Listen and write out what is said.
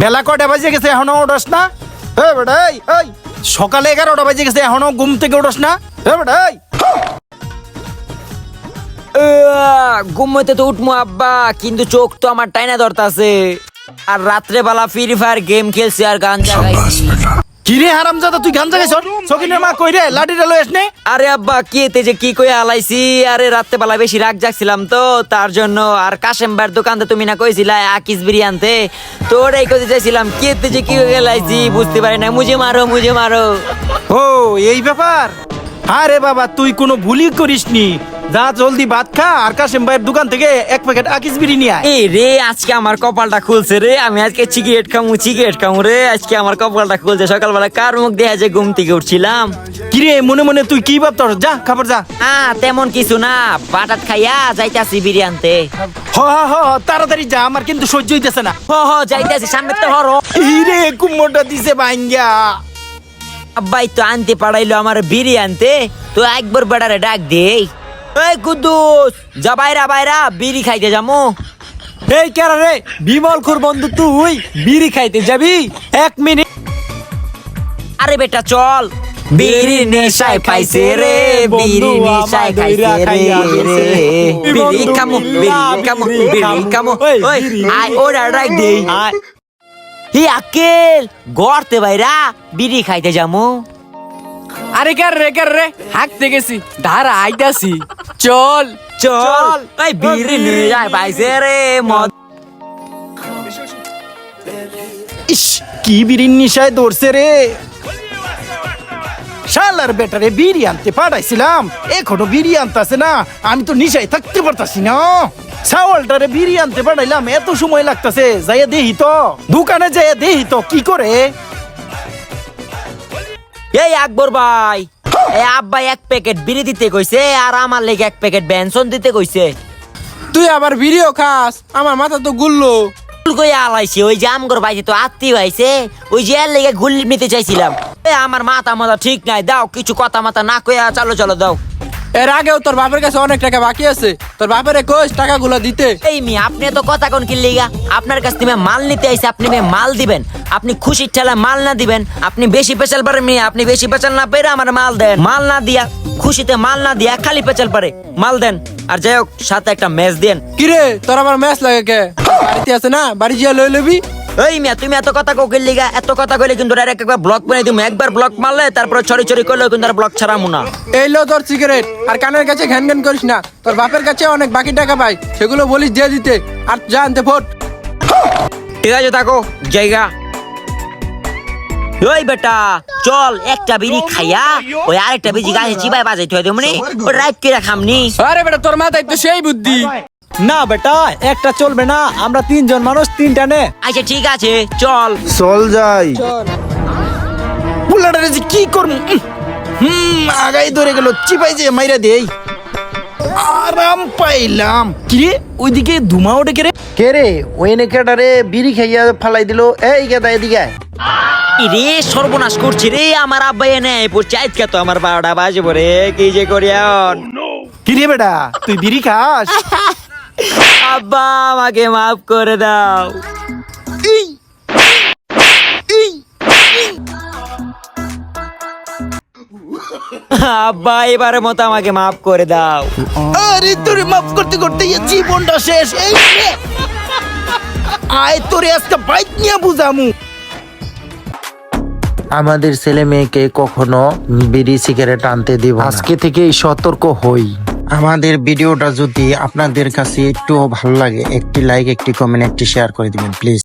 বেলা কটা বাজে গেছে এখনও ওঠাস না? হে বেটা এই সকালে এগারোটা বাজে গেছে এখনও ঘুম থেকে ওঠাস না? হে বেটা এই। ঘুমোতে তো উঠমু আব্বা কিন্তু চোখ তো আমার টাইনা ধরতাছে। আর রাত্রে বেলা ফ্রি ফায়ার গেম খেলছে আর গান গাইছি কি রে হারাম জাদা তুই গান জাগাইছ সকিনের মা কই রে লাঠিটা লয়েস নে। আরে আব্বা কি এতে যে কি কই আলাইছি আরে রাত্রে বেলা বেশি রাগ জাগছিলাম তো তার জন্য। আর কাশেম ভাইয়ের দোকানতে তুমি না কইছিলা আকিস বিরিয়ানতে। তো ওটাই কইতে চাইছিলাম কি এতে যে কি হয়ে গেলাইছি বুঝতে পারি না। মুঝে মারো মুঝে মারো। ও এই ব্যাপার? আরে বাবা তুই কোনো ভুলই করিসনি। যা জলদি ভাত খা আর কাশেম ভাইয়ের দোকান থেকে এক প্যাকেট আকিস বিড়ি নিয়ে আয়। এই রে আজকে আমার কপালটা খুলছে রে। আমি আজকে সিগারেট খামু সিগারেট খামু রে। আজকে আমার কপালটা খুলছে। সকালবেলা কার মুখ দেখা যে ঘুম থেকে উঠছিলাম? কি রে মনে মনে তুই কি ভাবতর যা খাবার যা। হ্যাঁ তেমন কিছু না। বাটাত খাইয়া যাইতাছি বিরিয়ানতে হ হ হ তাড়াতাড়ি যা আমার কিন্তু সহ্য হইতেছে না। হ হ যাইতাছি। সামনে তো হরো। এই রে কুমোটা দিছে ভাঙ্গা আব্বাই তো আনতে পাড়াইলো আমার বিড়ি আনতে। তো একবার বেড়ারে ডাক দেই। এই কুদ্দুস যা বাইরা বাইরা বিড়ি খাইতে যামু। এই কেরা রে বিমল খুর বন্ধু তুই বিড়ি খাইতে যাবি? এক মিনিট। আরে বেটা চল। বিড়ি নেশায় পাইছে রে বিড়ি নেশায় খাইছে রে। বিড়ি কামু বিড়ি কামু বিড়ি কামু ওই আই ওরা ডাক দেই হি আকেল গড়তে বাইরা বিড়ি খাইতে যামু। আরে কার রে কার রে? হাঁকতে গেছি। ধারা আইতাছি। চল চল। এই বিড়ি নেশায় পাইছে রে মদ। ইস কি বিড়ির নিশায় দৌড়ছে রে। শালার বেটারে বিড়ি আনতে পাঠাইছিলাম। এখনও বিড়ি আনতেছে না। আমি তো নিশায় থাকতে পারতাছি না। ছাওয়ালটারে বিড়ি আনতে পাঠাইলাম এত সময় লাগতাছে। যাইয়া দেহি তো। দোকানে যাইয়া দেহি তো কি করে? এই আকবর ভাই এই আব্বাই এক প্যাকেট বিড়ি দিতে কইছে আর আমার লেগে এক প্যাকেট বেনসন দিতে কইছে। তুই আবার ভিডিও খাস? আমার মাথা তো গুললো। ভুল কইয়া আলাইছি ওই যে আমগর বাইতে তো আত্মীয় হয়েছে ওই যে এর লেগে গুল নিতে চাইছিলাম। এ আমার মাথা মাথা ঠিক নাই দাও কিছু কথা মাথা না কইয়া চলো চলো দাও। এর আগেও তোর বাপের কাছে অনেক টাকা বাকি আছে। তোর বাপের কোচ টাকাগুলো দিতে। এই মি আপনি তো কথা কোন কি লিগা? আপনার কাছ থেকে মাল নিতে আইছে আপনি মাল দিবেন। আপনি খুশির ঠেলা মাল না দিবেন আপনি বেশি পেঁচাল পারেন মি আপনি বেশি পেঁচাল না পেরে আমার মাল দেন। মাল না দিয়া খুশিতে মাল না দিয়া খালি পেঁচাল পারে মাল দেন। আর যাই হোক সাথে একটা ম্যাচ দেন। কিরে তোর আমার ম্যাচ লাগে কে? বাড়িতে আছে না? বাড়ি গিয়ে লই লবি? এই মিয়া তুমি এত কথা কোকিল লিগা এত কথা কইলে কিন্তু ডাইরেক্ট একবার ব্লক বানাই তুমি একবার ব্লক মারলে তারপরে ছড়ি ছড়ি করলে কিন্তু আর ব্লক ছাড়ামু না। এই লো তোর সিগারেট আর কানের কাছে ঘ্যান ঘ্যান করিস না। তোর বাপের কাছে অনেক বাকি টাকা পাই। সেগুলো বলিস দিয়ে দিতে। আর যা আনতে ফোট। ঠিক আছে থাকো। জায়গা ওই বেটা চল একটা বিড়ি খাইয়া ওই আরেকটা বিড়ি গাছে চিবাই বাজাই থই দেমনি ও রাইট করে খামনি আরে বেটা তোর মাথায় তো সেই বুদ্ধি। না বেটা একটা চলবে না আমরা তিনজন মানুষ তিনটা নে। আচ্ছা ঠিক আছে চল। চল যাই। বুলাটারে যে কি করব? হুম আগাই ধরে গেল চিপাই যে মাইরা দেই। আরাম পাইলাম। কি রে ওইদিকে ধুমা ওঠে কে রে কে রে ওই নেকেটারে বিড়ি খাইয়া ফালাই দিল। এই গেদা এদিকে আয়। রে সর্বনাশ করছি রে আমার আব্বাই এনে পড়ছে আজকে তো আমার বারোটা বাজে পরে কি যে করি এখন? কি রে বেটা তুই বিড়ি খাস? আব্বা আমাকে মাফ করে দাও। আব্বা এবারের মতো আমাকে মাফ করে দাও। আরে তোরে মাফ করতে করতে এই জীবনটা শেষ। এই আয় তোরে আজকে বাইক নিয়ে বুঝামু। আমাদের ছেলে মেয়েকে কখনো বিড়ি সিগারেট আনতে দিব। আজকে থেকেই সতর্ক হই আমাদের ভিডিওটা যদি আপনাদের কাছে একটু ভালো লাগে একটি লাইক একটি কমেন্ট একটি শেয়ার করে দিবেন প্লিজ